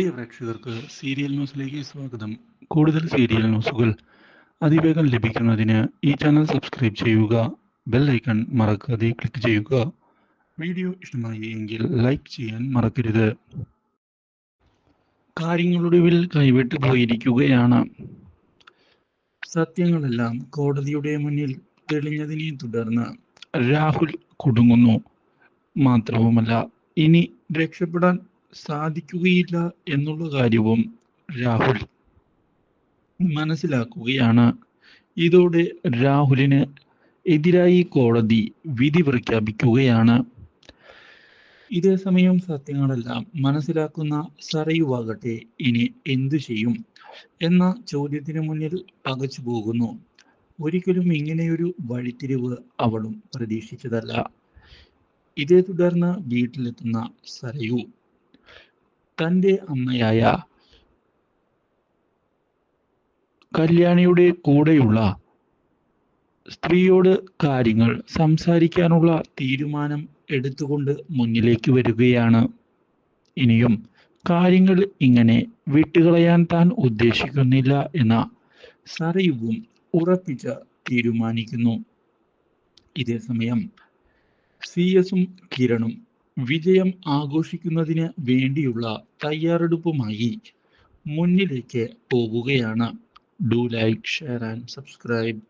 പ്രിയ പ്രേക്ഷകർക്ക് സീരിയൽ ന്യൂസിലേക്ക് സ്വാഗതം. കൂടുതൽ സീരിയൽ ന്യൂസുകൾ അതിവേഗം ലഭിക്കുന്നതിന് ഈ ചാനൽ സബ്സ്ക്രൈബ് ചെയ്യുക ബെൽ ഐക്കൺ മറക്കാതെ ക്ലിക്ക് ചെയ്യുക. വീഡിയോ ഇഷ്ടമായി എങ്കിൽ ലൈക്ക് ചെയ്യാൻ മറക്കരുത്. കാര്യങ്ങളൊടുവിൽ കൈവിട്ടു പോയിരിക്കുകയാണ്. സത്യങ്ങളെല്ലാം കോടതിയുടെ മുന്നിൽ തെളിഞ്ഞതിനെ തുടർന്ന് രാഹുൽ കുടുങ്ങുന്നു. മാത്രവുമല്ല ഇനി രക്ഷപ്പെടാൻ സാധിക്കുകയില്ല എന്നുള്ള കാര്യവും രാഹുൽ മനസ്സിലാക്കുകയാണ്. ഇതോടെ രാഹുലിന് എതിരായി കോടതി വിധി പ്രഖ്യാപിക്കുകയാണ്. ഇതേ സമയം സത്യങ്ങളെല്ലാം മനസ്സിലാക്കുന്ന സറയുവാകട്ടെ ഇനി എന്തു ചെയ്യും എന്ന ചോദ്യത്തിന് മുന്നിൽ പകച്ചു പോകുന്നു. ഒരിക്കലും ഇങ്ങനെയൊരു വഴിത്തിരിവ് അവളും പ്രതീക്ഷിച്ചതല്ല. ഇതേ തുടർന്ന് വീട്ടിലെത്തുന്ന സരയു തന്റെ അമ്മയായ കല്യാണിയുടെ കൂടെയുള്ള സ്ത്രീയോട് കാര്യങ്ങൾ സംസാരിക്കാനുള്ള തീരുമാനം എടുത്തുകൊണ്ട് മുന്നിലേക്ക് വരികയാണ്. ഇനിയും കാര്യങ്ങൾ ഇങ്ങനെ വിട്ടുകളയാൻ താൻ ഉദ്ദേശിക്കുന്നില്ല എന്ന സറയുവും ഉറപ്പിച്ച തീരുമാനിക്കുന്നു. ഇതേസമയം സി എസും കിരണും വിജയം ആഘോഷിക്കുന്നതിന് വേണ്ടിയുള്ള തയ്യാറെടുപ്പുമായി മുന്നിലേക്ക് പോവുകയാണ്. Do like share and subscribe